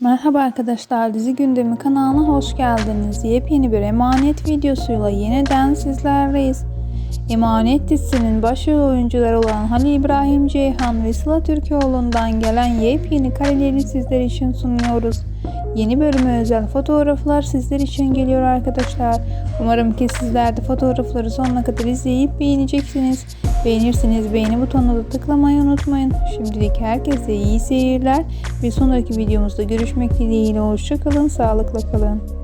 Merhaba arkadaşlar, Dizi Gündemi kanalına hoş geldiniz. Yepyeni bir emanet videosuyla yeniden sizlerleyiz. Emanet dizisinin başrol oyuncuları olan Halil İbrahim Ceyhan ve Sıla Türkoğlu'ndan gelen yepyeni kareleri sizler için sunuyoruz. Yeni bölüme özel fotoğraflar sizler için geliyor arkadaşlar. Umarım ki sizler de fotoğrafları sonuna kadar izleyip beğeneceksiniz. Beğenirseniz beğeni butonuna da tıklamayı unutmayın. Şimdilik herkese iyi seyirler. Bir sonraki videomuzda görüşmek dileğiyle. Hoşçakalın, sağlıkla kalın.